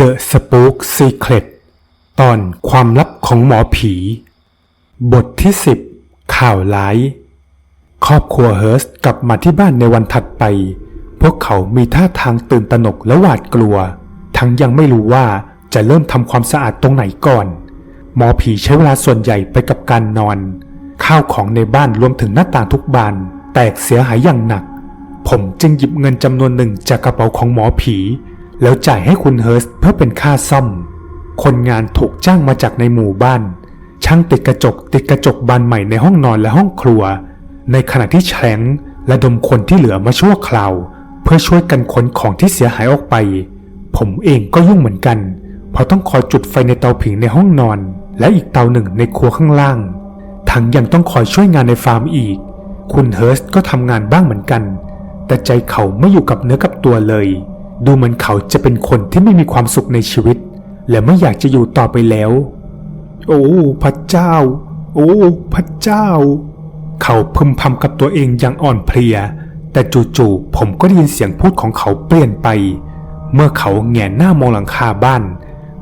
The Spook Secret ตอนความลับของหมอผี บทที่ 10 ข่าวร้าย ครอบครัวเฮิร์สกลับมาที่บ้านในวันถัดไป พวกเขามีท่าทางตื่นตระหนกและหวาดกลัว ทั้งยังไม่รู้ว่าจะเริ่มทำความสะอาดตรงไหนก่อน หมอผีใช้เวลาส่วนใหญ่ไปกับการนอน ข้าวของในบ้านรวมถึงหน้าต่างทุกบาน แตกเสียหายอย่างหนัก ผมจึงหยิบเงินจำนวนหนึ่งจากกระเป๋าของหมอผี แล้วจ่ายให้คุณเฮิร์สเพื่อเป็นค่าซ่อม คนงานถูกจ้างมาจากในหมู่บ้าน ช่างติดกระจกติดกระจกบานใหม่ในห้องนอนและห้องครัว ในขณะที่แฉลงและดมคนที่เหลือมาชั่วคราว เพื่อช่วยกันขนของที่เสียหายออกไป ผมเองก็ยุ่งเหมือนกัน เพราะต้องคอยจุดไฟในเตาผิงในห้องนอน และอีกเตาหนึ่งในครัวข้างล่าง ทั้งยังต้องคอยช่วยงานในฟาร์มอีก คุณเฮิร์สก็ทำงานบ้างเหมือนกัน แต่ใจเขาไม่อยู่กับเนื้อกับตัวเลย ดูเหมือนเขาจะเป็นคนที่ไม่มีความสุขในชีวิต และไม่อยากจะอยู่ต่อไปแล้ว โอ้ พระเจ้า โอ้ พระเจ้า เขาพึมพำกับตัวเองอย่างอ่อนเพลีย แต่จู่ๆผมก็ได้ยินเสียงพูดของเขาเปลี่ยนไป เมื่อเขาแงนหน้ามองหลังคาบ้าน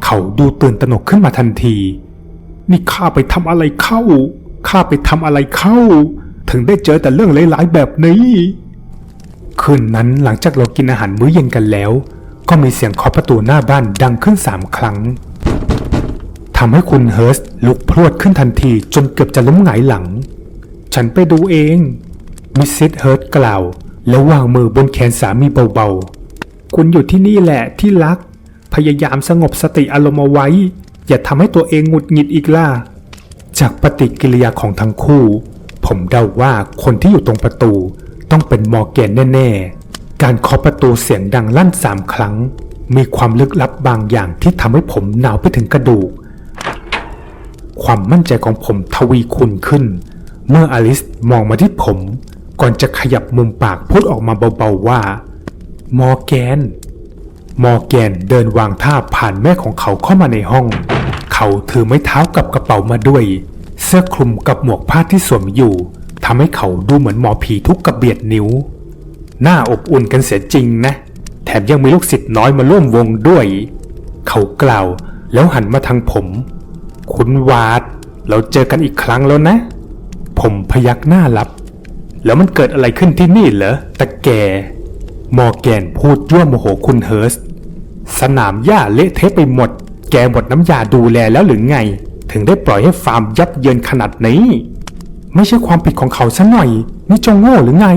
เขาดูตื่นตระหนกขึ้นมาทันที นี่ข้าไปทำอะไรเข้าข้าไปทำอะไรเข้า ถึงได้เจอแต่เรื่องร้ายๆแบบนี้ คืนนั้นหลังจากเรากินอาหารมื้อเย็นกันแล้ว ก็มีเสียงเคาะประตูหน้าบ้านดังขึ้นสามครั้งทำให้คุณเฮิร์สลุกพรวดขึ้นทันทีจนเกือบจะล้มหงายหลัง ฉันไปดูเอง มิสซิสเฮิร์สกล่าว แล้ววางมือบนแขนสามีเบาๆ คุณอยู่ที่นี่แหละที่รัก พยายามสงบสติอารมณ์เอาไว้ อย่าทำให้ตัวเองหงุดหงิดอีกล่ะ จากปฏิกิริยาของทั้งคู่ ผมเดาว่าคนที่อยู่ตรงประตู ต้องเป็นมอร์แกนแน่ๆ การเคาะประตูเสียงดังลั่นสามครั้ง มีความลึกลับบางอย่างที่ทำให้ผมหนาวไปถึงกระดูก ความมั่นใจของผมทวีคูณขึ้น เมื่ออลิสมองมาที่ผม ก่อนจะขยับมุมปากพูดออกมาเบาๆว่า มอร์แกน มอร์แกนเดินวางท่าผ่านแม่ของเขาเข้ามาในห้อง เขาถือไม้เท้ากับกระเป๋ามาด้วย เสื้อคลุมกับหมวกผ้าที่สวมอยู่ ทำให้เขาดูเหมือนหมอผีทุกกระเบียดนิ้ว หน้าอบอุ่นกันเสียจริงนะ แถมยังมีลูกศิษย์น้อยมาร่วมวงด้วย เขากล่าวแล้วหันมาทางผม คุณวาด เราเจอกันอีกครั้งแล้วนะ ผมพยักหน้ารับ แล้วมันเกิดอะไรขึ้นที่นี่เหรอตะแก มอแกนพูดยั่วโมโหคุณเฮิร์สสนามหญ้าเละเทะไปหมด แกหมดน้ำยาดูแลแล้วหรือไง ถึงได้ปล่อยให้ฟาร์มยับเยินขนาดนี้ ไม่ใช่ความผิดของเขาซะหน่อย นี่จงโง่หรือไง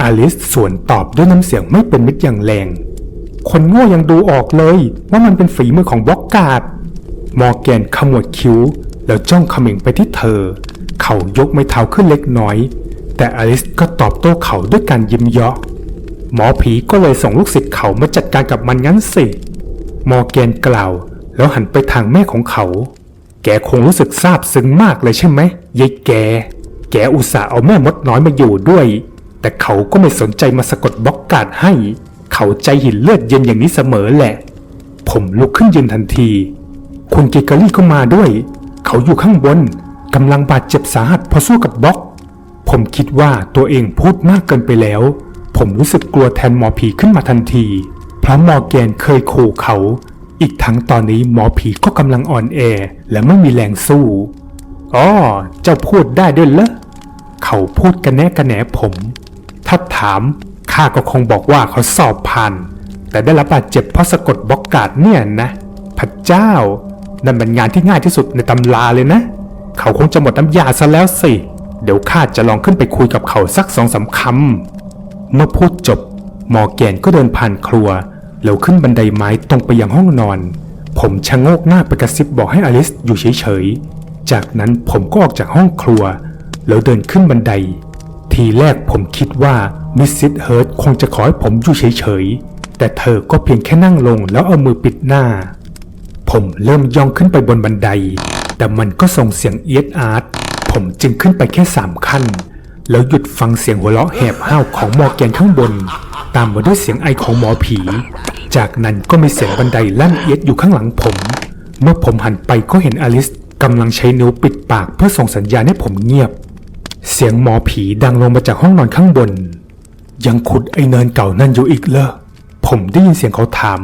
อลิสสวนตอบด้วยน้ำเสียงไม่เป็นมิตรอย่างแรง คนโง่ยังดูออกเลย ว่ามันเป็นฝีมือของบล็อกกาดมอร์แกนขมวดคิ้ว แล้วจ้องเขม่งไปที่เธอ เขายกไม้เท้าขึ้นเล็กน้อย แต่อลิสก็ตอบโต้เขาด้วยการยิ้มเยาะหมอผีก็เลยส่งลูกศิษย์เขามาจัดการกับมันงั้นสิ มอร์แกนกล่าว แล้วหันไปทางแม่ของเขา แกคงรู้สึกซาบซึ้งมากเลยใช่ไหมยายแก แกอุตส่าห์เอาแม่มดน้อยมาอยู่ด้วย แต่เขาก็ไม่สนใจมาสะกดบล็อกการ์ดให้ เขาใจหินเลือดเย็นอย่างนี้เสมอแหละ ผมลุกขึ้นยืนทันที คุณเกเกอรี่ก็มาด้วย เขาอยู่ข้างบนกำลังบาดเจ็บสาหัสพราะสู้กับบล็อก ผมคิดว่าตัวเองพูดมากเกินไปแล้ว ผมรู้สึกกลัวแทนหมอผีขึ้นมาทันที เพราะมอร์แกนเคยขู่เขา อีกทั้งตอนนี้หมอผีก็กำลังอ่อนแอและไม่มีแรงสู้อ๋อเจ้าพูดได้ด้วยเหรอเขาพูดกันแน่กันแหนผม ถ้าถามข้าก็คงบอกว่าเขาสอบผ่าน แต่ได้รับบาดเจ็บเพราะสะกดบล็อกการ์ดเนี่ยนะพระเจ้า นั่นเป็นงานที่ง่ายที่สุดในตำราเลยนะ เขาคงจะหมดน้ำยาซะแล้วสิ เดี๋ยวข้าจะลองขึ้นไปคุยกับเขาสักสองสามคำเมื่อพูดจบ มอแกนก็เดินผ่านครัว แล้วขึ้นบันไดไม้ตรงไปยังห้องนอน ผมชะโงกหน้าไปกระซิบบอกให้อลิสอยู่เฉยๆ จากนั้นผมก็ออกจากห้องครัว แล้วเดินขึ้นบันได ทีแรกผมคิดว่ามิสซิสเฮิร์ตคงจะขอให้ผมอยู่เฉยๆ แต่เธอก็เพียงแค่นั่งลงแล้วเอามือปิดหน้า ผมเริ่มย่องขึ้นไปบนบันได แต่มันก็ส่งเสียงเอียดอาร์ตผมจึงขึ้นไปแค่สามขั้น แล้วหยุดฟังเสียงหัวเราะแหบห้าวของมอแกนข้างบน ตามมาด้วยเสียงไอของหมอผี จากนั้นก็มีเสียงบันไดลั่นเอียดอยู่ข้างหลังผม เมื่อผมหันไปก็เห็นอลิสกำลังใช้นิ้วปิดปากเพื่อส่งสัญญาณให้ผมเงียบ เสียงหมอผีดังลงมาจากห้องนอนข้างบน ยังขุดไอเนินเก่านั่นอยู่อีกเหรอผมได้ยินเสียงเขาถาม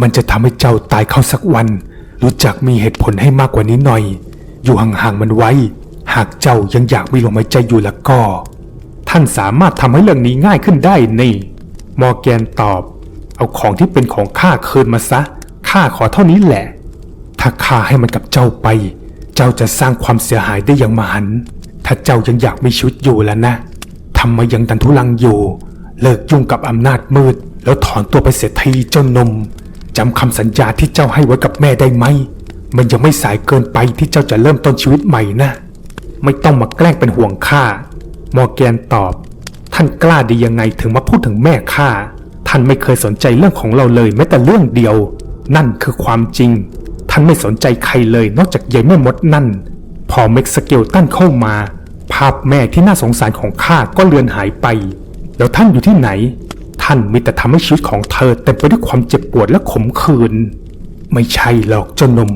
มันจะทำให้เจ้าตายเข้าสักวัน รู้จักมีเหตุผลให้มากกว่านี้หน่อย อยู่ห่างๆมันไว้ หากเจ้ายังอยากมีลมหายใจอยู่ล้วก็ ท่านสามารถทำให้เรื่องนี้ง่ายขึ้นได้นี่ มอร์แกนตอบ เอาของที่เป็นของข้าคืนมาซะ ข้าขอเท่านี้แหละ ถ้าข้าให้มันกับเจ้าไป เจ้าจะสร้างความเสียหายได้อย่างมหัน ถ้าเจ้ายังอยากมีชีวิตอยู่แล้วนะทำไมยังดันทุลังอยู่ เลิกยุ่งกับอำนาจมืด แล้วถอนตัวไปเสียทีเจ้านมจำคำสัญญาที่เจ้าให้ไว้กับแม่ได้ไหม มันยังไม่สายเกินไปที่เจ้าจะเริ่มต้นชีวิตใหม่นะ ไม่ต้องมาแกล้งเป็นห่วงข้ามอร์แกนตอบ ท่านกล้าดียังไงถึงมาพูดถึงแม่ข้า ท่านไม่เคยสนใจเรื่องของเราเลยแม้แต่เรื่องเดียว นั่นคือความจริง ท่านไม่สนใจใครเลยนอกจากยายแม่มดนั่น พอเม็กสเกลตันเข้ามา ภาพแม่ที่น่าสงสารของข้าก็เลือนหายไป แล้วท่านอยู่ที่ไหน ท่านมีแต่ทำให้ชีวิตของเธอเต็มไปด้วยความเจ็บปวดและขมขื่นไม่ใช่หรอกเจ้านม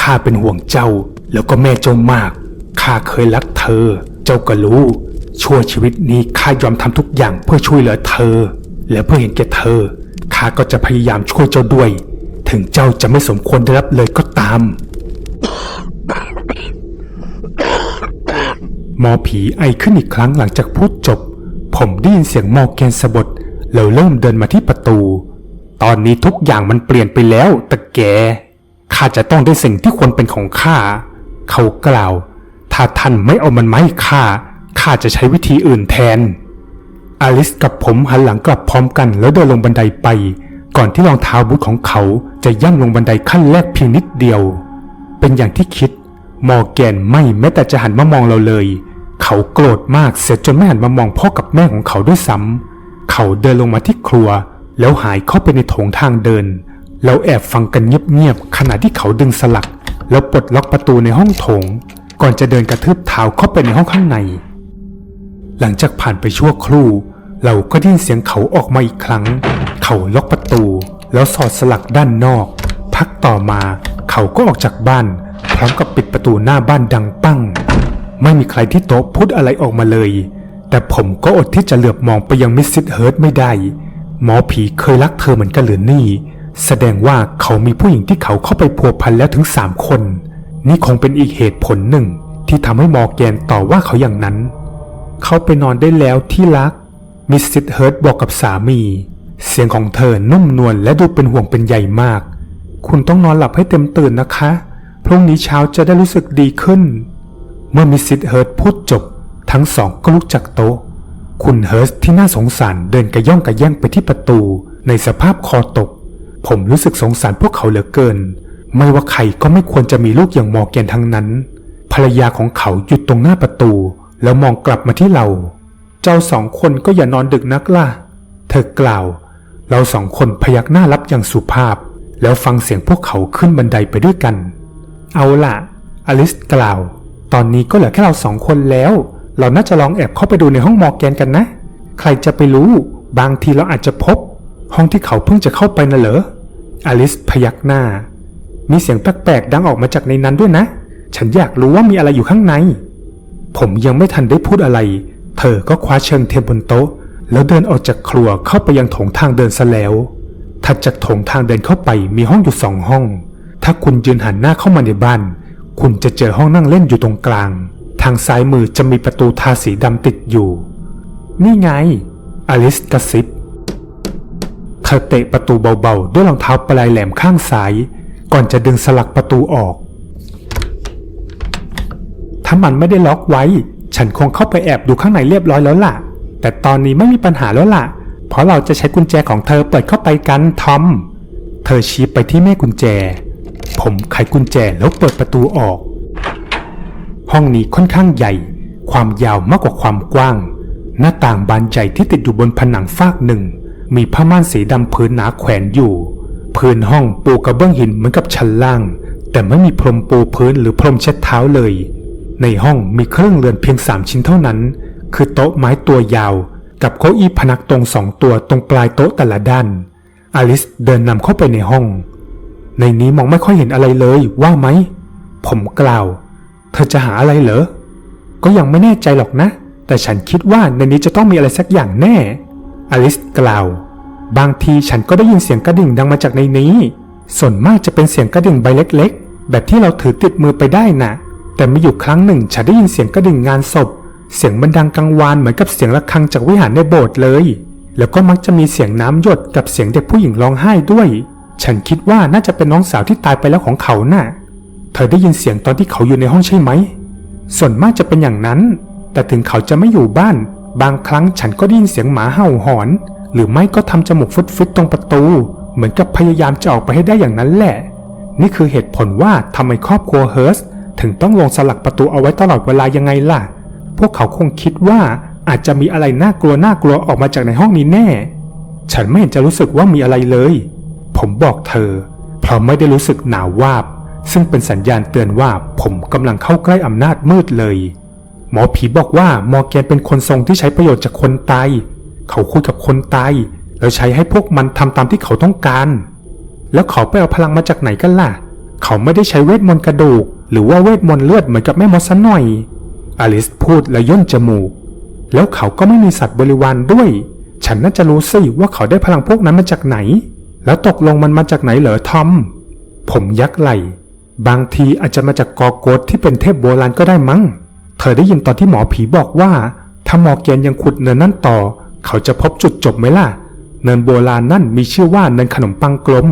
ข้าเป็นห่วงเจ้า แล้วก็แม่เจ้ามากข้าเคยรักเธอ เจ้าก็รู้ ชั่วชีวิตนี้ข้ายอมทำทุกอย่างเพื่อช่วยเหลือเธอ และเพื่อเห็นแก่เธอข้าก็จะพยายามช่วยเจ้าด้วย ถึงเจ้าจะไม่สมควรได้รับเลยก็ตาม หมอผีไอขึ้นอีกครั้งหลังจากพูดจบ ผมได้ยินเสียงมอแกนสะบดแล้วเริ่มเดินมาที่ประตู ตอนนี้ทุกอย่างมันเปลี่ยนไปแล้วแต่แกข้าจะต้องได้สิ่งที่ควรเป็นของข้า เขากล่าว ถ้าท่านไม่เอามันมาให้ข้า ข้าจะใช้วิธีอื่นแทน อลิสกับผมหันหลังกลับพร้อมกันแล้วเดินลงบันไดไป ก่อนที่รองเท้าบูทของเขาจะย่ำลงบันไดขั้นแรกเพียงนิดเดียว เป็นอย่างที่คิด มอร์แกนไม่แม้แต่จะหันมามองเราเลย เขาโกรธมากเสียจนไม่หันมามองพ่อกับแม่ของเขาด้วยซ้ำเขาเดินลงมาที่ครัว แล้วหายเข้าไปในโถงทางเดินแล้วแอบฟังกันเงียบๆขณะที่เขาดึงสลัก แล้วปลดล็อกประตูในห้องโถง ก่อนจะเดินกระทืบเท้าเข้าไปในห้องข้างใน หลังจากผ่านไปชั่วครู่ เราก็ได้ยินเสียงเขาออกมาอีกครั้ง เขาล็อกประตู แล้วสอดสลักด้านนอก พักต่อมา เขาก็ออกจากบ้าน พร้อมกับปิดประตูหน้าบ้านดังปั้ง ไม่มีใครที่โต๊ะพูดอะไรออกมาเลย แต่ผมก็อดที่จะเหลือบมองไปยังมิสซิสเฮิร์ตไม่ได้ หมอผีเคยรักเธอเหมือนกันหรือนี่ แสดงว่าเขามีผู้หญิงที่เขาเข้าไปพัวพันแล้วถึงสามคน นี่คงเป็นอีกเหตุผลหนึ่ง ที่ทำให้มอร์แกนต่อว่าเขาอย่างนั้น เข้าไปนอนได้แล้วที่รัก มิสซิสเฮิร์ตบอกกับสามี เสียงของเธอนุ่มนวลและดูเป็นห่วงเป็นใยมาก คุณต้องนอนหลับให้เต็มตื่นนะคะ พรุ่งนี้เช้าจะได้รู้สึกดีขึ้น เมื่อมิสซิสเฮิร์ตพูดจบ ทั้งสองก็ลุกจากโต๊ะ คุณเฮิร์สที่น่าสงสารเดินกระย่องกระแย่งไปที่ประตู ในสภาพคอตก ผมรู้สึกสงสารพวกเขาเหลือเกิน ไม่ว่าใครก็ไม่ควรจะมีลูกอย่างมอร์แกนทั้งนั้น ภรรยาของเขาหยุดตรงหน้าประตู แล้วมองกลับมาที่เรา เจ้าสองคนก็อย่านอนดึกนักล่ะ เธอกล่าว เราสองคนพยักหน้ารับอย่างสุภาพ แล้วฟังเสียงพวกเขาขึ้นบันไดไปด้วยกัน เอาล่ะ อลิสกล่าว ตอนนี้ก็เหลือแค่เราสองคนแล้ว เราน่าจะลองแอบเข้าไปดูในห้องมอร์แกนกันนะ ใครจะไปรู้ บางทีเราอาจจะพบ ห้องที่เขาเพิ่งจะเข้าไปน่ะเหรอ อลิสพยักหน้า มีเสียงแปลกๆดังออกมาจากในนั้นด้วยนะ ฉันอยากรู้ว่ามีอะไรอยู่ข้างใน ผมยังไม่ทันได้พูดอะไร เธอก็คว้าเชิงเทียนบนโต๊ะ แล้วเดินออกจากครัวเข้าไปยังโถงทางเดินซะแล้ว ถัดจากโถงทางเดินเข้าไปมีห้องอยู่สองห้อง ถ้าคุณยืนหันหน้าเข้ามาในบ้าน คุณจะเจอห้องนั่งเล่นอยู่ตรงกลาง ทางซ้ายมือจะมีประตูทาสีดำติดอยู่ นี่ไง อลิสกระซิบเธอเตะประตูเบาๆ ด้วยรองเท้าปลายแหลมข้างซ้าย ก่อนจะดึงสลักประตูออก ถ้ามันไม่ได้ล็อกไว้ ฉันคงเข้าไปแอบดูข้างในเรียบร้อยแล้วล่ะ แต่ตอนนี้ไม่มีปัญหาแล้วล่ะ เพราะเราจะใช้กุญแจของเธอเปิดเข้าไปกันทอม เธอชี้ไปที่แม่กุญแจ ผมไขกุญแจแล้วเปิดประตูออก ห้องนี้ค่อนข้างใหญ่ ความยาวมากกว่าความกว้าง หน้าต่างบานใหญ่ที่ติดอยู่บนผนังฟากหนึ่ง มีผ้าม่านสีดำพื้นหนาแขวนอยู่ พื้นห้องปูกระเบื้องหินเหมือนกับชั้นล่าง แต่ไม่มีพรมปูพื้นหรือพรมเช็ดเท้าเลย ในห้องมีเครื่องเรือนเพียงสามชิ้นเท่านั้น คือโต๊ะไม้ตัวยาว กับเก้าอี้พนักตรงสองตัวตรงปลายโต๊ะแต่ละด้าน อลิสเดินนำเข้าไปในห้อง ในนี้มองไม่ค่อยเห็นอะไรเลยว่าไหม ผมกล่าว เธอจะหาอะไรเหรอ ก็ยังไม่แน่ใจหรอกนะ แต่ฉันคิดว่าในนี้จะต้องมีอะไรสักอย่างแน่ อลิสกล่าว บางทีฉันก็ได้ยินเสียงกระดิ่งดังมาจากในนี้ ส่วนมากจะเป็นเสียงกระดิ่งใบเล็ก ๆ แบบที่เราถือติดมือไปได้น่ะ แต่มีอยู่ครั้งหนึ่งฉันได้ยินเสียงกระดิ่งงานศพ เสียงมันดังกังวานเหมือนกับเสียงระฆังจากวิหารในโบสถ์เลย แล้วก็มักจะมีเสียงน้ำหยดกับเสียงเด็กผู้หญิงร้องไห้ด้วย ฉันคิดว่าน่าจะเป็นน้องสาวที่ตายไปแล้วของเขาน่ะ เธอได้ยินเสียงตอนที่เขาอยู่ในห้องใช่ไหม ส่วนมากจะเป็นอย่างนั้น แต่ถึงเขาจะไม่อยู่บ้าน บางครั้งฉันก็ได้ยินเสียงหมาเห่าหอน หรือไม่ก็ทำจมูกฟุดๆตรงประตู เหมือนกับพยายามจะออกไปให้ได้อย่างนั้นแหละ นี่คือเหตุผลว่าทำไมครอบครัวเฮิร์ส ถึงต้องลงสลักประตูเอาไว้ตลอดเวลายังไงล่ะ พวกเขาคงคิดว่าอาจจะมีอะไรน่ากลัวน่ากลัวออกมาจากในห้องนี้แน่ ฉันไม่เห็นจะรู้สึกว่ามีอะไรเลย ผมบอกเธอ เพราะไม่ได้รู้สึกหนาววาบ ซึ่งเป็นสัญญาณเตือนว่าผมกำลังเข้าใกล้อำนาจมืดเลย หมอผีบอกว่ามอร์แกนเป็นคนทรงที่ใช้ประโยชน์จากคนตาย เขาคุยกับคนตายแล้วใช้ให้พวกมันทำตามที่เขาต้องการ แล้วเขาไปเอาพลังมาจากไหนกันล่ะเเขาไม่ได้ใช้เวทมนต์กระดูก หรือว่าเวทมนต์เลือดเหมือนกับแม่มดซะหน่อย อลิสพูดและย่นจมูก แล้วเขาก็ไม่มีสัตว์บริวารด้วย ฉันน่าจะรู้สิว่าเขาได้พลังพวกนั้นมาจากไหน แล้วตกลงมันมาจากไหนเหรอทอม ผมยักไหล่บางทีอาจจะมาจากกอโกดที่เป็นเทพโบราณก็ได้มั้ง เธอได้ยินตอนที่หมอผีบอกว่า ถ้าหมอร์แกนยังขุดเนินนั่นต่อ เขาจะพบจุดจบไหมล่ะ เนินโบราณนั่นมีชื่อว่าเนินขนมปังกลม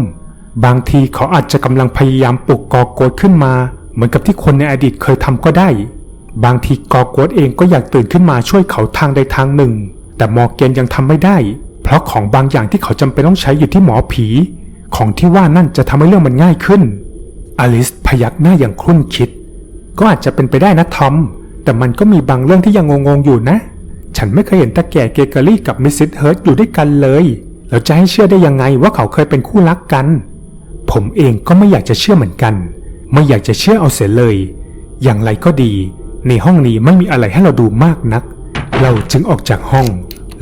บางทีเขาอาจจะกำลังพยายามปลุกกอโกดขึ้นมา เหมือนกับที่คนในอดีตเคยทำก็ได้ บางทีกอโกดเองก็อยากตื่นขึ้นมาช่วยเขาทางใดทางหนึ่ง แต่มอร์แกนยังทำไม่ได้ เพราะของบางอย่างที่เขาจำเป็นต้องใช้อยู่ที่หมอผี ของที่ว่านั่นจะทำให้เรื่องมันง่ายขึ้น อลิสพยักหน้าอย่างครุ่นคิด ก็อาจจะเป็นไปได้นะทอม แต่มันก็มีบางเรื่องที่ยังงงๆอยู่นะ ฉันไม่เคยเห็นตาแก่เกเกอรี่กับมิสซิสเฮิร์ตอยู่ด้วยกันเลยแล้วจะให้เชื่อได้ยังไงว่าเขาเคยเป็นคู่รักกัน ผมเองก็ไม่อยากจะเชื่อเหมือนกัน ไม่อยากจะเชื่อเอาเสียเลย อย่างไรก็ดี ในห้องนี้ไม่มีอะไรให้เราดูมากนัก เราจึงออกจากห้อง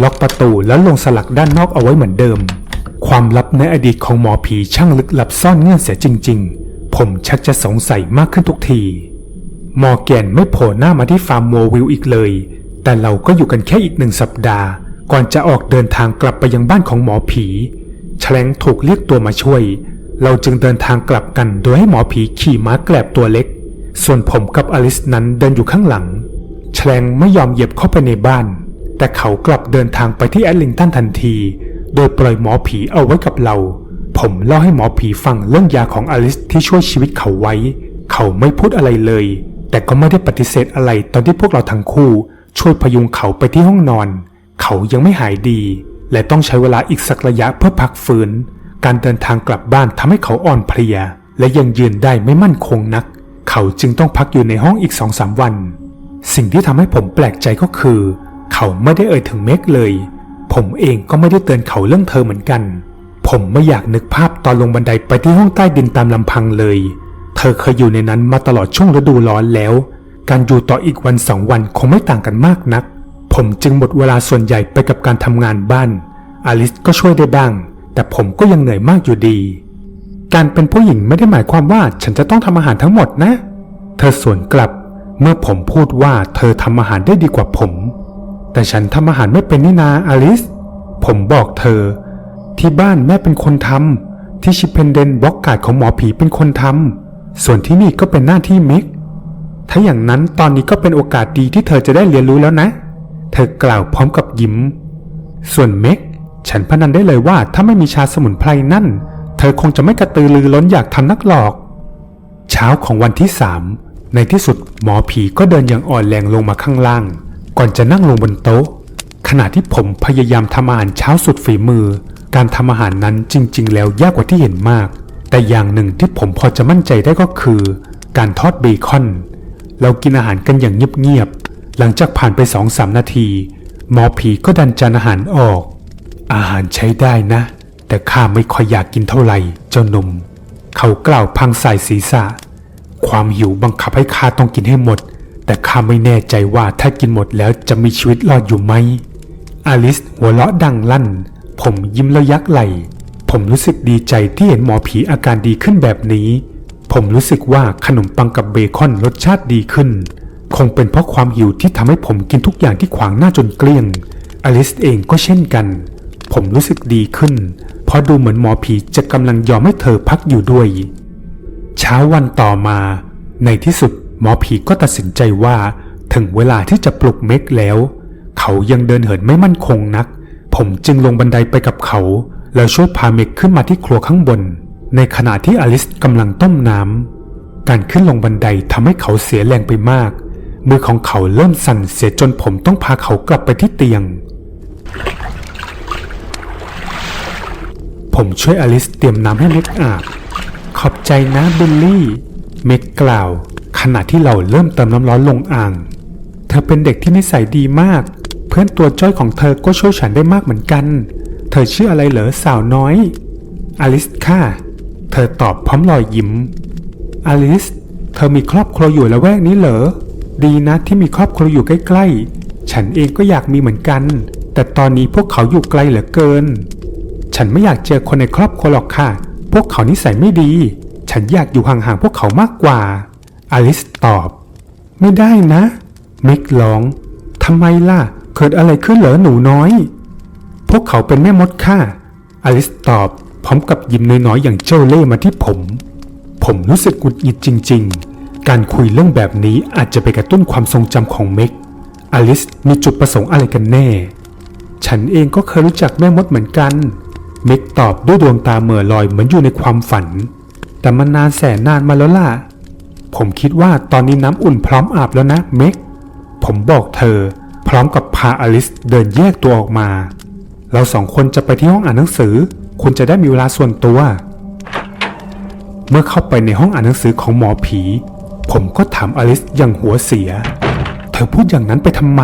ล็อกประตูแล้วลงสลักด้านนอกเอาไว้เหมือนเดิม ความลับในอดีตของหมอผีช่างลึกลับซ่อนเงื่อนเสียจริง ๆ ผมชักจะสงสัยมากขึ้นทุกที มอร์แกนไม่โผล่หน้ามาที่ฟาร์มโมวิลอีกเลย แต่เราก็อยู่กันแค่อีกหนึ่งสัปดาห์ ก่อนจะออกเดินทางกลับไปยังบ้านของหมอผีแฉลงถูกเรียกตัวมาช่วย เราจึงเดินทางกลับกันโดยให้หมอผีขี่ม้าแกลบตัวเล็ก ส่วนผมกับอลิสนั้นเดินอยู่ข้างหลังแฉลงไม่ยอมเหยียบเข้าไปในบ้าน แต่เขากลับเดินทางไปที่แอดลิงตันทันที โดยปล่อยหมอผีเอาไว้กับเรา ผมเล่าให้หมอผีฟังเรื่องยาของอลิสที่ช่วยชีวิตเขาไว้ เขาไม่พูดอะไรเลย แต่ก็ไม่ได้ปฏิเสธอะไรตอนที่พวกเราทั้งคู่ ช่วยพยุงเขาไปที่ห้องนอน เขายังไม่หายดี และต้องใช้เวลาอีกสักระยะเพื่อพักฟื้น การเดินทางกลับบ้านทำให้เขาอ่อนเพลีย และยังยืนได้ไม่มั่นคงนัก เขาจึงต้องพักอยู่ในห้องอีกสองสามวัน สิ่งที่ทำให้ผมแปลกใจก็คือ เขาไม่ได้เอ่ยถึงเมกเลย ผมเองก็ไม่ได้เตือนเขาเรื่องเธอเหมือนกัน ผมไม่อยากนึกภาพตอนลงบันไดไปที่ห้องใต้ดินตามลำพังเลย เธอเคยอยู่ในนั้นมาตลอดช่วงฤดูร้อนแล้ว การอยู่ต่ออีกวันสองวันคงไม่ต่างกันมากนัก ผมจึงหมดเวลาส่วนใหญ่ไปกับการทำงานบ้าน อลิสก็ช่วยได้บ้าง แต่ผมก็ยังเหนื่อยมากอยู่ดี การเป็นผู้หญิงไม่ได้หมายความว่าฉันจะต้องทำอาหารทั้งหมดนะ เธอสวนกลับเมื่อผมพูดว่าเธอทำอาหารได้ดีกว่าผม แต่ฉันทำอาหารไม่เป็นนี่นาอลิส ผมบอกเธอ ที่บ้านแม่เป็นคนทำที่ชิเพนเดนบล็อกการ์ดของหมอผีเป็นคนทำส่วนที่นี่ก็เป็นหน้าที่มิก ถ้าอย่างนั้นตอนนี้ก็เป็นโอกาสดีที่เธอจะได้เรียนรู้แล้วนะ เธอกล่าวพร้อมกับยิ้ม ส่วนเมก ฉันพนันได้เลยว่าถ้าไม่มีชาสมุนไพรนั่น เธอคงจะไม่กระตือรือร้นอยากทำนักหรอก เช้าของวันที่สามในที่สุดหมอผีก็เดินอย่างอ่อนแรงลงมาข้างล่าง ก่อนจะนั่งลงบนโต๊ะ ขณะที่ผมพยายามทำอาหารเช้าสุดฝีมือ การทำอาหารนั้นจริง ๆ แล้วยากกว่าที่เห็นมาก แต่อย่างหนึ่งที่ผมพอจะมั่นใจได้ก็คือ การทอดเบคอน เรากินอาหารกันอย่างเงียบๆหลังจากผ่านไปสองสามนาที หมอผีก็ดันจานอาหารออก อาหารใช้ได้นะ แต่ข้าไม่ค่อยอยากกินเท่าไหร่เจ้าหนุ่ม เขากล่าวพังสายศีรษะ ความหิวบังคับให้ข้าต้องกินให้หมด แต่ข้าไม่แน่ใจว่าถ้ากินหมดแล้วจะมีชีวิตรอดอยู่ไหม อลิสหัวเราะดังลั่น ผมยิ้มแล้วยักไหล ผมรู้สึกดีใจที่เห็นหมอผีอาการดีขึ้นแบบนี้ ผมรู้สึกว่าขนมปังกับเบคอนรสชาติดีขึ้น คงเป็นเพราะความหิวที่ทำให้ผมกินทุกอย่างที่ขวางหน้าจนเกลี้ยง อลิสเองก็เช่นกัน ผมรู้สึกดีขึ้น เพราะดูเหมือนหมอผีจะกำลังยอมให้เธอพักอยู่ด้วย เช้าวันต่อมา ในที่สุดหมอผีก็ตัดสินใจว่าถึงเวลาที่จะปลุกเมกแล้ว เขายังเดินเหินไม่มั่นคงนัก ผมจึงลงบันไดไปกับเขา แล้วช่วยพาเมกขึ้นมาที่ครัวข้างบน ในขณะที่อลิสกำลังต้มน้ำการขึ้นลงบันไดทำให้เขาเสียแรงไปมาก มือของเขาเริ่มสั่นเสียจนผมต้องพาเขากลับไปที่เตียง ผมช่วยอลิสเตรียมน้ำให้เม็กอาบ ขอบใจนะบิลลี่ เม็กกล่าว ขณะที่เราเริ่มเติมน้ำร้อนลงอ่าง เธอเป็นเด็กที่นิสัยดีมาก เพื่อนตัวจ้อยของเธอก็ช่วยฉันได้มากเหมือนกัน เธอชื่ออะไรเหรอสาวน้อย อลิสค่ะ เธอตอบพร้อมรอยยิ้ม อลิส เธอมีครอบครัวอยู่ละแวกนี้เหรอ ดีนะที่มีครอบครัวอยู่ใกล้ๆ ฉันเองก็อยากมีเหมือนกัน แต่ตอนนี้พวกเขาอยู่ไกลเหลือเกิน ฉันไม่อยากเจอคนในครอบครัวหรอกค่ะ พวกเขานิสัยไม่ดี ฉันอยากอยู่ห่างๆพวกเขามากกว่า อลิสตอบ ไม่ได้นะ มิกร้อง ทำไมล่ะ เกิดอะไรขึ้นเหรอหนูน้อย พวกเขาเป็นแม่มดค่ะ อลิสตอบ พร้อมกับยิ้มน้อยๆอย่างเจ้าเล่ห์มาที่ผม ผมรู้สึกหงุดหงิดจริง ๆ การคุยเรื่องแบบนี้อาจจะไปกระตุ้นความทรงจำของเมกอลิสมีจุดประสงค์อะไรกันแน่ ฉันเองก็เคยรู้จักแม่มดเหมือนกัน มกตอบด้วยดวงตาเหม่อลอยเหมือนอยู่ในความฝัน แต่มันนานแสนนานมาแล้วล่ะ ผมคิดว่าตอนนี้น้ำอุ่นพร้อมอาบแล้วนะเมกผมบอกเธอ พร้อมกับพาอลิสเดินแยกตัวออกมา เราสองคนจะไปที่ห้องอ่านหนังสือ คุณจะได้มีเวลาส่วนตัว เมื่อเข้าไปในห้องอ่านหนังสือของหมอผี ผมก็ถามอลิสอย่างหัวเสีย เธอพูดอย่างนั้นไปทำไม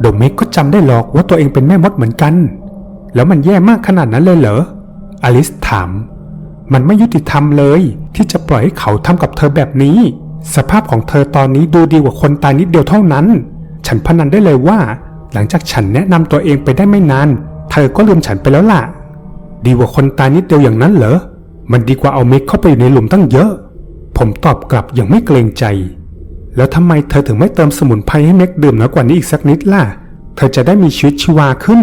โดเมกก็จำได้หรอกว่าตัวเองเป็นแม่มดเหมือนกัน แล้วมันแย่มากขนาดนั้นเลยเหรอ อลิสถาม มันไม่ยุติธรรมเลย ที่จะปล่อยให้เขาทำกับเธอแบบนี้ สภาพของเธอตอนนี้ดูดีกว่าคนตายนิดเดียวเท่านั้น ฉันพนันได้เลยว่า หลังจากฉันแนะนำตัวเองไปได้ไม่นาน เธอก็ลืมฉันไปแล้วล่ะ ดีกว่าคนตายนิดเดียวอย่างนั้นเหรอ มันดีกว่าเอาเม็กเข้าไปอยู่ในหลุมตั้งเยอะ ผมตอบกลับอย่างไม่เกรงใจ แล้วทำไมเธอถึงไม่เติมสมุนไพรให้เม็กดื่มน้อยกว่านี้อีกสักนิดล่ะ เธอจะได้มีชีวิตชีวาขึ้น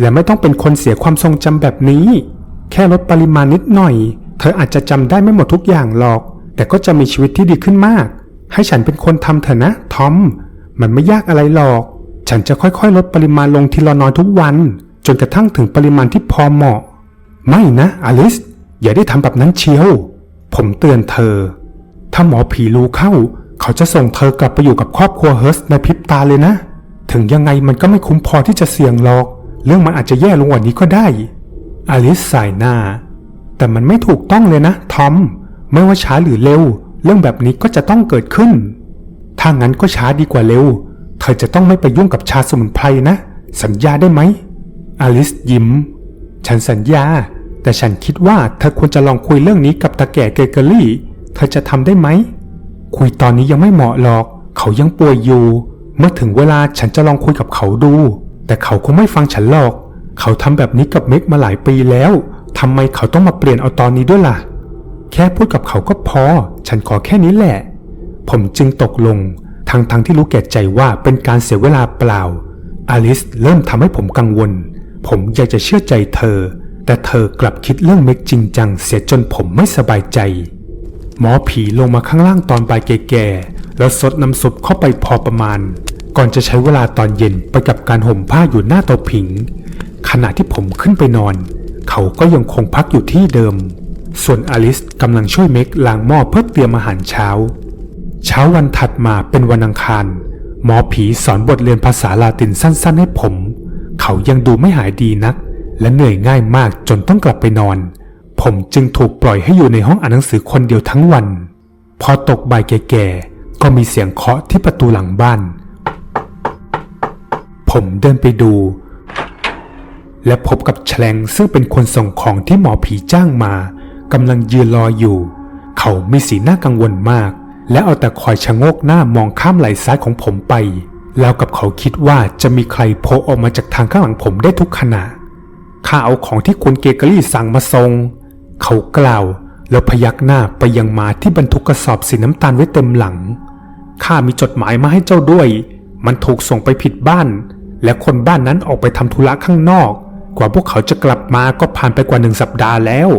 และไม่ต้องเป็นคนเสียความทรงจำแบบนี้ แค่ลดปริมาณนิดหน่อย เธออาจจะจำได้ไม่หมดทุกอย่างหรอก แต่ก็จะมีชีวิตที่ดีขึ้นมาก ให้ฉันเป็นคนทำเถอะนะทอม มันไม่ยากอะไรหรอก ฉันจะค่อยๆ ลดปริมาณลงทีละน้อยทุกวัน จนกระทั่งถึงปริมาณที่พอเหมาะ ไม่นะอลิส อย่าได้ทำแบบนั้นเชียว ผมเตือนเธอ ถ้าหมอผีรู้เข้า เขาจะส่งเธอกลับไปอยู่กับครอบครัวเฮิร์สในพริบตาเลยนะ ถึงยังไงมันก็ไม่คุ้มพอที่จะเสี่ยงหรอก เรื่องมันอาจจะแย่ลงกว่านี้ก็ได้ อลิสสายหน้า แต่มันไม่ถูกต้องเลยนะทอม ไม่ว่าช้าหรือเร็ว เรื่องแบบนี้ก็จะต้องเกิดขึ้น ถ้างั้นก็ช้าดีกว่าเร็ว เธอจะต้องไม่ไปยุ่งกับชาสมุนไพรนะ สัญญาได้ไหม อลิสยิ้ม ฉันสัญญา แต่ฉันคิดว่าเธอควรจะลองคุยเรื่องนี้กับตาแก่เกเกอรี่ เธอจะทำได้ไหม คุยตอนนี้ยังไม่เหมาะหรอก เขายังป่วยอยู่ เมื่อถึงเวลาฉันจะลองคุยกับเขาดู แต่เขาคงไม่ฟังฉันหรอก เขาทำแบบนี้กับเม็กมาหลายปีแล้วทำไมเขาต้องมาเปลี่ยนเอาตอนนี้ด้วยล่ะ แค่พูดกับเขาก็พอ ฉันขอแค่นี้แหละ ผมจึงตกลง ทั้งทั้งๆที่รู้แก่ใจว่าเป็นการเสียเวลาเปล่า อลิสเริ่มทำให้ผมกังวล ผมอยากจะเชื่อใจเธอ แต่เธอกลับคิดเรื่องเม็กจริงจังเสียจนผมไม่สบายใจ หมอผีลงมาข้างล่างตอนบ่ายแก่ๆแล้วซดน้ำซุปเข้าไปพอประมาณ ก่อนจะใช้เวลาตอนเย็นไปกับการห่มผ้าอยู่หน้าเตาผิง ขณะที่ผมขึ้นไปนอน เขาก็ยังคงพักอยู่ที่เดิม ส่วนอลิสกำลังช่วยเมกล้างหม้อเพื่อเตรียมอาหารเช้า เช้าวันถัดมาเป็นวันอังคาร หมอผีสอนบทเรียนภาษาลาตินสั้น ๆ ให้ผม เขายังดูไม่หายดีนัก และเหนื่อยง่ายมากจนต้องกลับไปนอน ผมจึงถูกปล่อยให้อยู่ในห้องอ่านหนังสือคนเดียวทั้งวัน พอตกบ่ายแก่ๆก็มีเสียงเคาะที่ประตูหลังบ้าน ผมเดินไปดู และพบกับแฉลงซึ่งเป็นคนส่งของที่หมอผีจ้างมากำลังยืนรออยู่ เขามีสีหน้ากังวลมาก และเอาแต่คอยชะโงกหน้ามองข้ามไหล่ซ้ายของผมไป แล้วกับเขาคิดว่าจะมีใครโผล่ออกมาจากทางข้างหลังผมได้ทุกขณะข้าเอาของที่คุณเกเกอรี่สั่งมาส่งเขากล่าวแล้วพยักหน้าไปยังมาที่บรรทุกกระสอบสีน้ำตาลไว้เต็มหลังข้ามีจดหมายมาให้เจ้าด้วย มันถูกส่งไปผิดบ้าน และคนบ้านนั้นออกไปทำธุระข้างนอก กว่าพวกเขาจะกลับมาก็ผ่านไปกว่าหนึ่งสัปดาห์แล้ว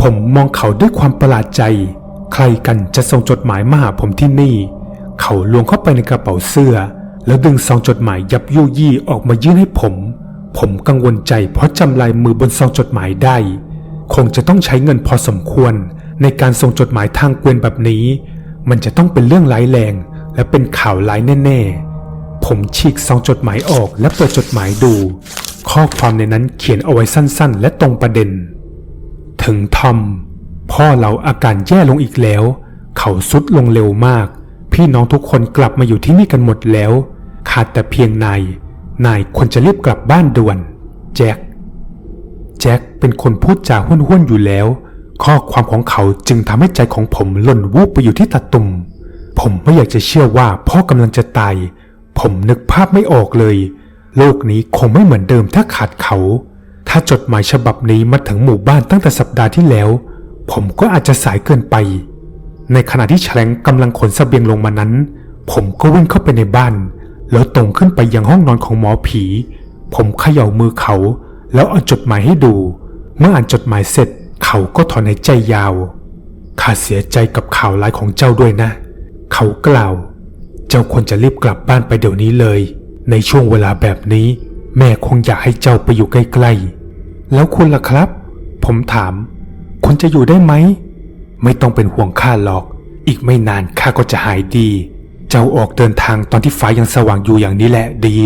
ผมมองเขาด้วยความประหลาดใจ ใครกันจะส่งจดหมายมาหาผมที่นี่ เขาลวงเข้าไปในกระเป๋าเสื้อ แล้วดึงซองจดหมายยับยุยี่ออกมายื่นให้ผม ผมกังวลใจเพราะจำลายมือบนซองจดหมายได้ คงจะต้องใช้เงินพอสมควร ในการส่งจดหมายทางเกวียนแบบนี้ มันจะต้องเป็นเรื่องร้ายแรง และเป็นข่าวร้ายแน่ ๆ ผมฉีกซองจดหมายออกและเปิดจดหมายดู ข้อความในนั้นเขียนเอาไว้สั้นๆ และตรงประเด็น ถึงทอมพ่อเราอาการแย่ลงอีกแล้ว เขาสุดลงเร็วมาก พี่น้องทุกคนกลับมาอยู่ที่นี่กันหมดแล้ว ขาดแต่เพียงนาย นายควรจะรีบกลับบ้านด่วน แจ็ค แจ็คเป็นคนพูดจาห้วนๆอยู่แล้ว ข้อความของเขาจึงทำให้ใจของผมหล่นวูบไปอยู่ที่ตาตุ่มผมไม่อยากจะเชื่อว่าพ่อกำลังจะตาย ผมนึกภาพไม่ออกเลย โลกนี้คงไม่เหมือนเดิมถ้าขาดเขา ถ้าจดหมายฉบับนี้มาถึงหมู่บ้านตั้งแต่สัปดาห์ที่แล้ว ผมก็อาจจะสายเกินไป ในขณะที่แฉลงกำลังขนเสบียงลงมานั้น ผมก็วิ่งเข้าไปในบ้าน แล้วตรงขึ้นไปยังห้องนอนของหมอผี ผมเขย่ามือเขา แล้วเอาจดหมายให้ดู เมื่ออ่านจดหมายเสร็จ เขาก็ถอนหายใจยาวข้าเสียใจกับข่าวร้ายของเจ้าด้วยนะ เขากล่าว เจ้าควรจะรีบกลับบ้านไปเดี๋ยวนี้เลย ในช่วงเวลาแบบนี้ แม่คงอยากให้เจ้าไปอยู่ใกล้ๆ แล้วคุณล่ะครับ ผมถาม คุณจะอยู่ได้ไหม ไม่ต้องเป็นห่วงข้าหรอก อีกไม่นานข้าก็จะหายดี เจ้าออกเดินทางตอนที่ฟ้ายังสว่างอยู่อย่างนี้แหละดี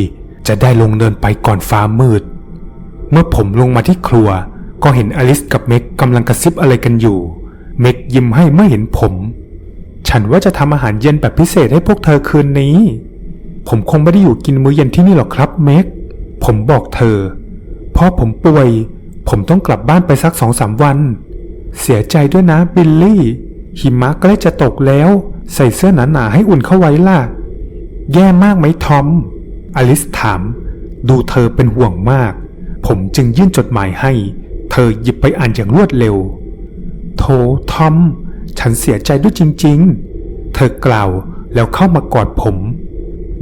จะได้ลงเดินไปก่อนฟ้ามืด เมื่อผมลงมาที่ครัว ก็เห็นอลิสกับเม็กกำลังกระซิบอะไรกันอยู่ เม็กยิ้มให้เมื่อเห็นผม ฉันว่าจะทำอาหารเย็นแบบพิเศษให้พวกเธอคืนนี้ ผมคงไม่ได้อยู่กินมื้อเย็นที่นี่หรอกครับเม็กผมบอกเธอ เพ่อผมป่วย ผมต้องกลับบ้านไปสักสองสามวัน เสียใจด้วยนะบิลลี่ หิมะใกล้จะตกแล้ว ใส่เสื้อหนาๆให้อุ่นเข้าไว้ล่ะ แย่มากไหมทอม อลิสถาม ดูเธอเป็นห่วงมาก ผมจึงยื่นจดหมายให้ เธอหยิบไปอ่านอย่างรวดเร็วโถทอม ฉันเสียใจด้วยจริง ๆ เธอกล่าวแล้วเข้ามากอดผม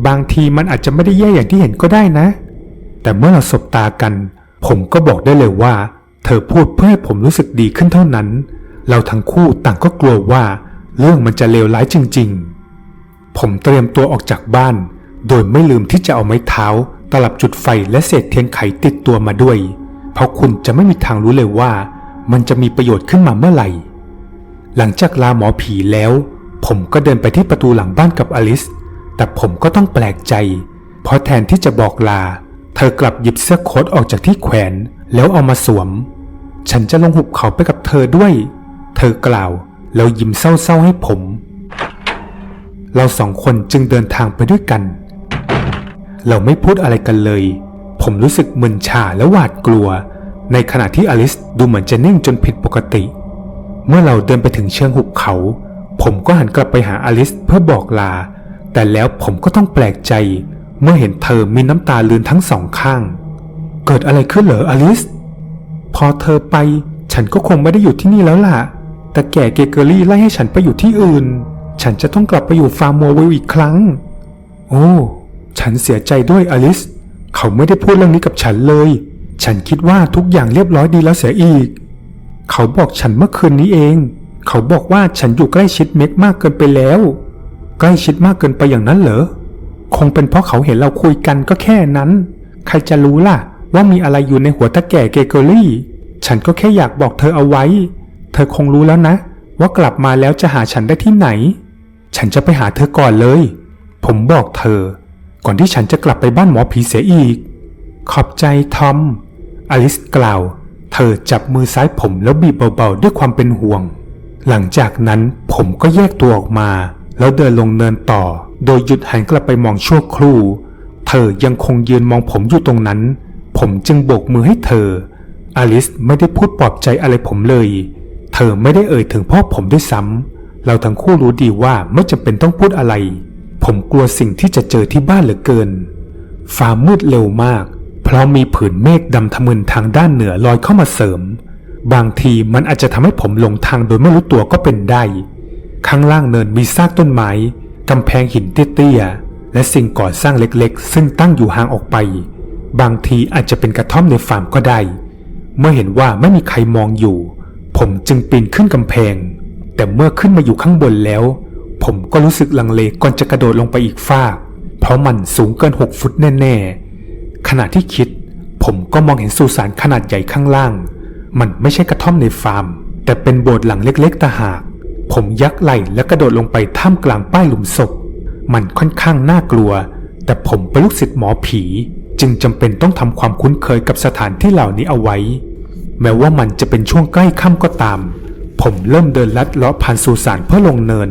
บางทีมันอาจจะไม่ได้แย่อย่างที่เห็นก็ได้นะ แต่เมื่อเราสบตากัน ผมก็บอกได้เลยว่า เธอพูดเพื่อให้ผมรู้สึกดีขึ้นเท่านั้น เราทั้งคู่ต่างก็กลัวว่า เรื่องมันจะเลวร้ายจริง ๆ ผมเตรียมตัวออกจากบ้าน โดยไม่ลืมที่จะเอาไม้เท้า ตลับจุดไฟและเศษเทียนไขติดตัวมาด้วย เพราะคุณจะไม่มีทางรู้เลยว่า มันจะมีประโยชน์ขึ้นมาเมื่อไหร่ หลังจากลาหมอผีแล้ว ผมก็เดินไปที่ประตูหลังบ้านกับอลิส แต่ผมก็ต้องแปลกใจ เพราะแทนที่จะบอกลา เธอกลับหยิบเสื้อโค้ทออกจากที่แขวน แล้วเอามาสวม ฉันจะลงหุบเขาไปกับเธอด้วย เธอกล่าวแล้วยิ้มเศร้าๆให้ผม เราสองคนจึงเดินทางไปด้วยกัน เราไม่พูดอะไรกันเลย ผมรู้สึกมึนชาและหวาดกลัว ในขณะที่อลิสดูเหมือนจะนิ่งจนผิดปกติ เมื่อเราเดินไปถึงเชิงหุบเขา ผมก็หันกลับไปหาอลิสเพื่อบอกลา แต่แล้วผมก็ต้องแปลกใจ เมื่อเห็นเธอมีน้ำตาลืนทั้งสองข้าง เกิดอะไรขึ้นเหรออลิส พอเธอไป ฉันก็คงไม่ได้อยู่ที่นี่แล้วล่ะ แต่แก่เกเกอรี่ไล่ให้ฉันไปอยู่ที่อื่น ฉันจะต้องกลับไปอยู่ฟาร์มโมวิลอีกครั้ง โอ้ฉันเสียใจด้วยอลิส เขาไม่ได้พูดเรื่องนี้กับฉันเลย ฉันคิดว่าทุกอย่างเรียบร้อยดีแล้วเสียอีก เขาบอกฉันเมื่อคืนนี้เอง เขาบอกว่าฉันอยู่ใกล้ชิดเม็กมากเกินไปแล้ว ใกล้ชิดมากเกินไปอย่างนั้นเหรอ คงเป็นเพราะเขาเห็นเราคุยกันก็แค่นั้น ใครจะรู้ล่ะ ว่ามีอะไรอยู่ในหัวตาแก่เกเกอรี่ ฉันก็แค่อยากบอกเธอเอาไว้ เธอคงรู้แล้วนะ ว่ากลับมาแล้วจะหาฉันได้ที่ไหน ฉันจะไปหาเธอก่อนเลย ผมบอกเธอ ก่อนที่ฉันจะกลับไปบ้านหมอผีเสียอีก ขอบใจทอมอลิสกล่าว เธอจับมือซ้ายผมแล้วบีบเบาๆด้วยความเป็นห่วง หลังจากนั้นผมก็แยกตัวออกมา แล้วเดินลงเนินต่อ โดยหยุดหันกลับไปมองชั่วครู่ เธอยังคงยืนมองผมอยู่ตรงนั้น ผมจึงโบกมือให้เธอ อลิสไม่ได้พูดปลอบใจอะไรผมเลย เธอไม่ได้เอ่ยถึงพ่อผมด้วยซ้ำเราทั้งคู่รู้ดีว่าไม่จำเป็นต้องพูดอะไร ผมกลัวสิ่งที่จะเจอที่บ้านเหลือเกินฟ้ามืดเร็วมาก เพราะมีผืนเมฆดำทะมึนทางด้านเหนือลอยเข้ามาเสริม บางทีมันอาจจะทำให้ผมหลงทางโดยไม่รู้ตัวก็เป็นได้ ข้างล่างเนินมีซากต้นไม้กำแพงหินเตี้ยๆและสิ่งก่อสร้างเล็กๆ ซึ่งตั้งอยู่ห่างออกไป บางทีอาจจะเป็นกระท่อมในฟาร์มก็ได้ เมื่อเห็นว่าไม่มีใครมองอยู่ ผมจึงปีนขึ้นกำแพง แต่เมื่อขึ้นมาอยู่ข้างบนแล้ว ผมก็รู้สึกลังเลก่อนจะกระโดดลงไปอีกฟากเพราะมันสูงเกิน6ฟุตแน่ๆ ขณะที่คิด ผมก็มองเห็นสุสานขนาดใหญ่ข้างล่าง มันไม่ใช่กระท่อมในฟาร์ม แต่เป็นโบสถ์หลังเล็กๆตาหาก ผมยักไหล่และกระโดดลงไปท่ามกลางป้ายหลุมศพ มันค่อนข้างน่ากลัว แต่ผมเป็นลูกศิษย์หมอผี จึงจำเป็นต้องทำความคุ้นเคยกับสถานที่เหล่านี้เอาไว้ แม้ว่ามันจะเป็นช่วงใกล้ค่ำก็ตาม ผมเริ่มเดินลัดเลาะผ่านสุสานเพื่อลงเนิน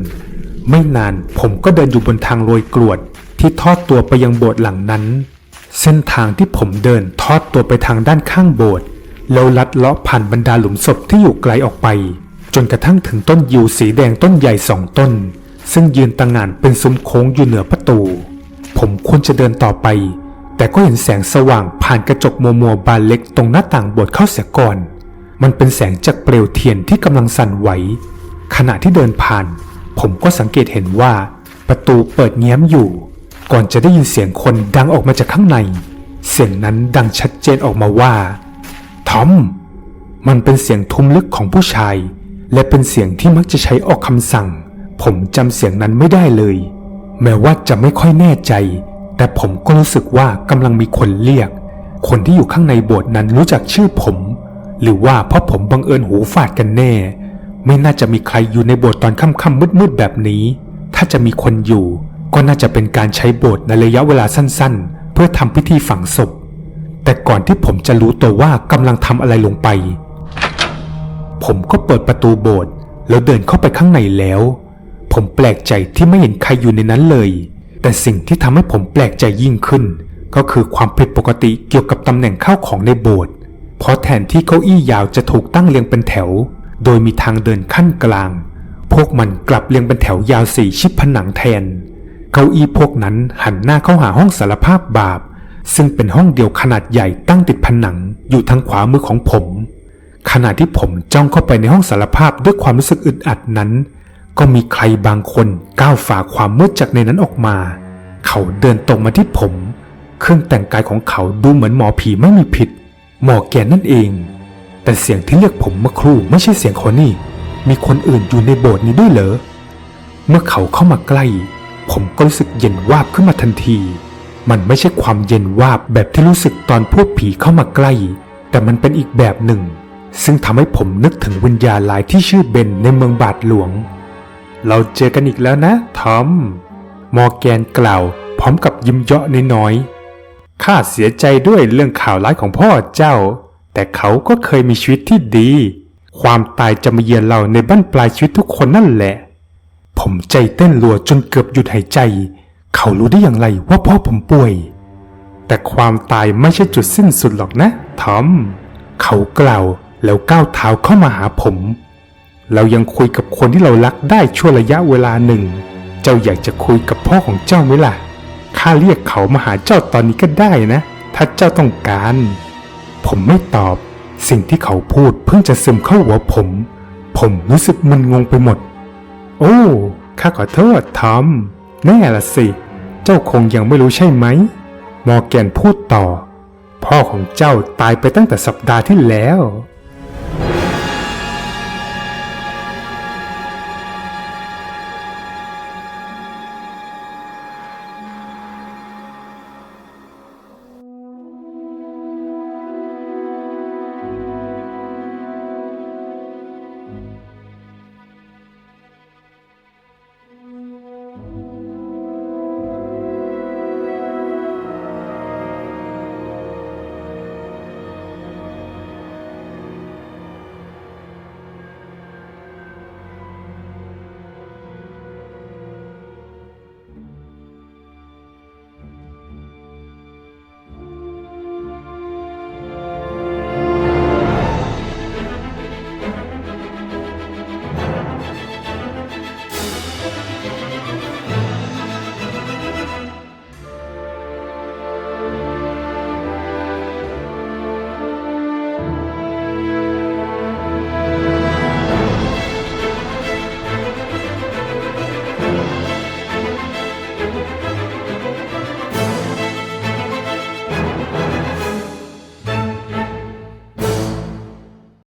ไม่นานผมก็เดินอยู่บนทางโรยกรวดที่ทอดตัวไปยังโบสถ์หลังนั้น เส้นทางที่ผมเดินทอดตัวไปทางด้านข้างโบสถ์แล้วลัดเลาะผ่านบรรดาหลุมศพที่อยู่ไกลออกไป จนกระทั่งถึงต้นยิวสีแดงต้นใหญ่สองต้น ซึ่งยืนตั้งงานเป็นซุ้มโค้งอยู่เหนือประตู ผมควรจะเดินต่อไป แต่ก็เห็นแสงสว่างผ่านกระจกมัวมัวบานเล็กตรงหน้าต่างโบสถ์เข้าเสียก่อน มันเป็นแสงจากเปลวเทียนที่กำลังสั่นไหวขณะที่เดินผ่าน ผมก็สังเกตเห็นว่า ประตูเปิดเงี้ยมอยู่ ก่อนจะได้ยินเสียงคนดังออกมาจากข้างใน เสียงนั้นดังชัดเจนออกมาว่า ทอม มันเป็นเสียงทุ้มลึกของผู้ชาย และเป็นเสียงที่มักจะใช้ออกคำสั่ง ผมจำเสียงนั้นไม่ได้เลย แม้ว่าจะไม่ค่อยแน่ใจ แต่ผมก็รู้สึกว่ากำลังมีคนเรียก คนที่อยู่ข้างในโบสถ์นั้นรู้จักชื่อผม หรือว่าเพราะผมบังเอิญหูฝาดกันแน่ ไม่น่าจะมีใครอยู่ในโบสถ์ตอนค่ำๆมืดๆแบบนี้ ถ้าจะมีคนอยู่ ก็น่าจะเป็นการใช้โบสถ์ในระยะเวลาสั้นๆ เพื่อทำพิธีฝังศพ แต่ก่อนที่ผมจะรู้ตัวว่ากำลังทำอะไรลงไป ผมก็เปิดประตูโบสถ์แล้วเดินเข้าไปข้างในแล้ว ผมแปลกใจที่ไม่เห็นใครอยู่ในนั้นเลย แต่สิ่งที่ทำให้ผมแปลกใจยิ่งขึ้น ก็คือความผิดปกติเกี่ยวกับตำแหน่งข้าวของในโบสถ์เพราะแทนที่เก้าอี้ยาวจะถูกตั้งเรียงเป็นแถว โดยมีทางเดินขั้นกลาง พวกมันกลับเรียงเป็นแถวยาวสี่ชิดผนังแทน เก้าอี้พวกนั้นหันหน้าเข้าหาห้องสารภาพบาป ซึ่งเป็นห้องเดียวขนาดใหญ่ตั้งติดผนังอยู่ทางขวามือของผม ขณะที่ผมจ้องเข้าไปในห้องสารภาพด้วยความรู้สึกอึดอัดนั้น ก็มีใครบางคนก้าวฝ่าความมืดจากในนั้นออกมา เขาเดินตรงมาที่ผม เครื่องแต่งกายของเขาดูเหมือนหมอผีไม่มีผิด หมอแกนนั่นเอง แต่เสียงที่เรียกผมเมื่อครู่ไม่ใช่เสียงเขานี่ มีคนอื่นอยู่ในโบสถ์นี้ด้วยเหรอเมื่อเขาเข้ามาใกล้ ผมก็รู้สึกเย็นวาบขึ้นมาทันที มันไม่ใช่ความเย็นวาบแบบที่รู้สึกตอนพวกผีเข้ามาใกล้ แต่มันเป็นอีกแบบหนึ่ง ซึ่งทำให้ผมนึกถึงวิญญาณลายที่ชื่อเบนในเมืองบาทหลวง เราเจอกันอีกแล้วนะทอม มอร์แกนกล่าว พร้อมกับยิ้มเยาะน้อยๆข้าเสียใจด้วยเรื่องข่าวร้ายของพ่อเจ้า แต่เขาก็เคยมีชีวิตที่ดี ความตายจะมาเยือนเราในบั้นปลายชีวิตทุกคนนั่นแหละ ผมใจเต้นรัวจนเกือบหยุดหายใจ เขารู้ได้อย่างไรว่าพ่อผมป่วย แต่ความตายไม่ใช่จุดสิ้นสุดหรอกนะทอม เขากล่าวแล้วก้าวเท้าเข้ามาหาผม เรายังคุยกับคนที่เรารักได้ชั่วระยะเวลาหนึ่ง เจ้าอยากจะคุยกับพ่อของเจ้าไหมล่ะ ข้าเรียกเขามาหาเจ้าตอนนี้ก็ได้นะ ถ้าเจ้าต้องการ ผมไม่ตอบ สิ่งที่เขาพูดเพิ่งจะซึมเข้าหัวผม ผมรู้สึกมึนงงไปหมด โอ้ ข้าขอโทษทอม แน่ละสิ เจ้าคงยังไม่รู้ใช่ไหม มอร์แกนพูดต่อ พ่อของเจ้าตายไปตั้งแต่สัปดาห์ที่แล้ว